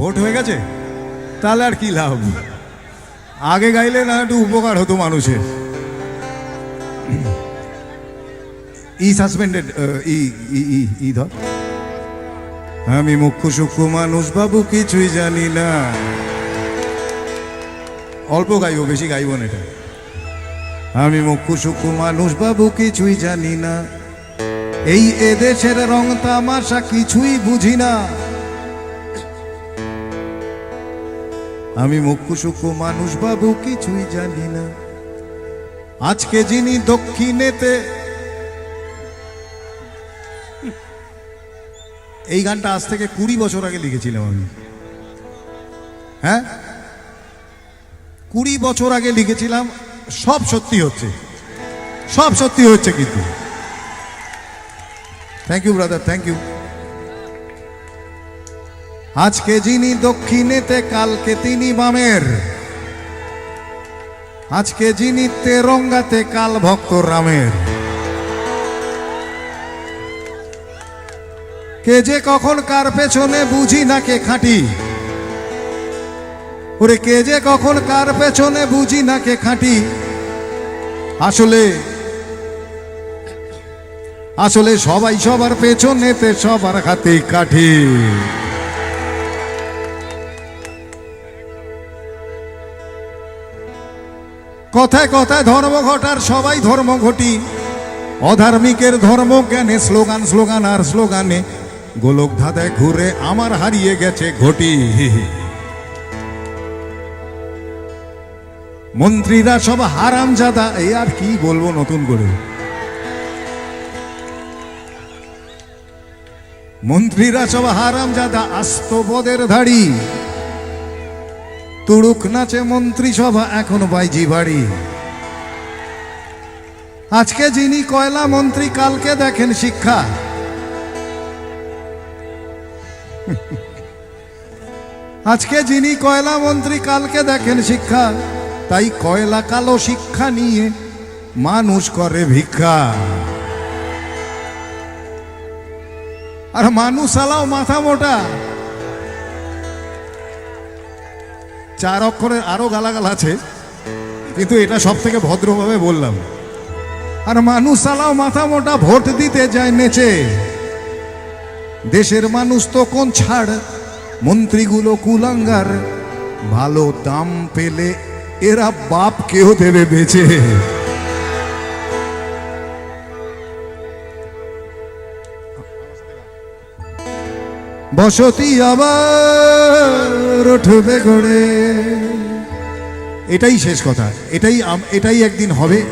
Vote হয়ে গেছে? তাহলে আর কি লাভ? আগে গাইলে না একটু উপকার হতো মানুষের। ই সাসপেন্ডেড ই ই ধর। আমি মুখ্য সূক্ষ্ম মানুষ, বাবু কিছুই জানি না। অল্প গাইব, বেশি গাইব না এটা। আমি মুখ্য সূক্ষ্ম মানুষ, বাবু কিছুই জানি না। এই এদেশের রং তামাশা কিছুই বুঝি না। আমি মুখ্য সূক্ষ্ম মানুষ বাবু, কিছুই জানি না। আজকে যিনি দক্ষিণেতে, এই গানটা আজ থেকে কুড়ি বছর আগে লিখেছিলাম আমি। হ্যাঁ? কুড়ি বছর আগে লিখেছিলাম, সব সত্যি হচ্ছে। সব সত্যি হচ্ছে কিন্তু। Thank you brother thank you আজকে যিনি দক্ষিণেতে, কালকে তিনি বামের। আজকে যিনি তেরঙ্গাতে, কাল ভক্ত রামের। কে যে কখন কার পেছনে বুঝি না কে খাঁটি। ওরে, কে যে কখন কার পেছনে বুঝি না কে খাঁটি। আসলে আসলে সবাই সবার পেছনেতে সবার হাতে কাঠি। কথায় কথায় ধর্ম ঘটার সবাই ধর্ম ঘটি। অধার্মিকের ধর্ম জ্ঞানে স্লোগান স্লোগান আর স্লোগানে গোলক ধাঁধায় ঘুরে আমার হারিয়ে গেছে ঘটি। মন্ত্রীরা সব হারাম জাদা এই আর কি বলব নতুন করে? মন্ত্রীরা সব হারাম জাদা আস্ত বদের ধাড়ি। তুড়ুক নাচে মন্ত্রী সভা এখন বাইজি বাড়ি। আজকে যিনি কয়লা মন্ত্রী, কালকে দেখেন শিক্ষা। আজকে যিনি কয়লা মন্ত্রী, কালকে দেখেন শিক্ষা। তাই কয়লা কালো শিক্ষা নিয়ে মানুষ করে ভিক্ষা। আর মানুষ আলাও মাথা মোটা। চার অক্ষরে আরও গালাগাল আছে, কিন্তু এটা সব থেকে ভদ্রভাবে বললাম। আর মানুষ আলাও মাথা মোটা ভোট দিতে যায় নেচে। দেশের মানুষ তো কোন ছাড়, মন্ত্রীগুলো কুলাঙ্গার, ভালো দাম পেলে এরা বাপ কেউ দেবে বেচে। বসতি আবার উঠবে গড়ে। এটাই শেষ কথা। এটাই এটাই একদিন হবে।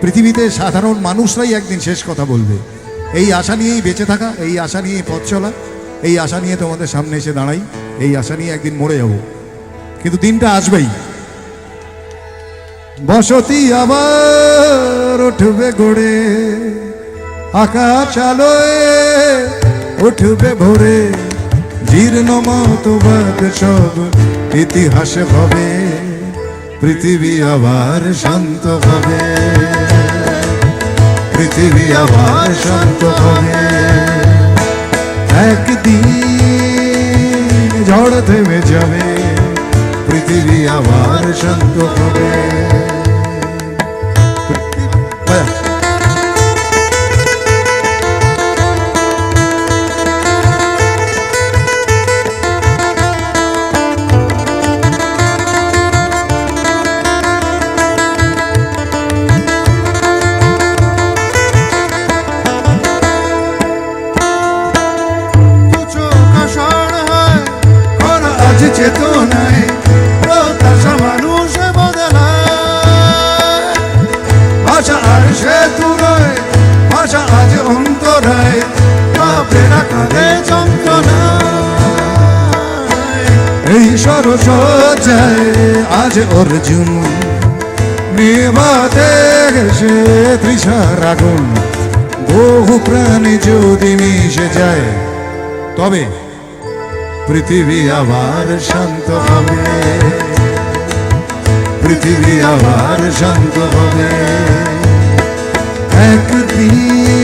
পৃথিবীতে সাধারণ মানুষরাই একদিন শেষ কথা বলবে। এই আশা নিয়েই বেঁচে থাকা, এই আশা নিয়েই পথ চলা, এই আশা নিয়ে তোমাদের সামনে এসে দাঁড়াই, এই আশা নিয়ে একদিন মরে যাব। কিন্তু দিনটা আসবেই। বসতি আবার উঠবে গড়ে, আকাশ আলোয় উঠবে ভোরে। জীর্ণ মতবাদ সব, ইতিহাস হবে, পৃথিবী আবার শান্ত হবে। পৃথিবী আবার শান্ত হবে। একদিন ঝড় থেমে যাবে, পৃথিবী আবার শান্ত হবে। এই সরস যায় আজ অর্জুন নেবাতে সে তৃষার আগুন। বহু প্রাণী যদি মিশে যায়, তবে পৃথিবী আবার শান্ত হবে। পৃথিবী আবার শান্ত হবে। একদিন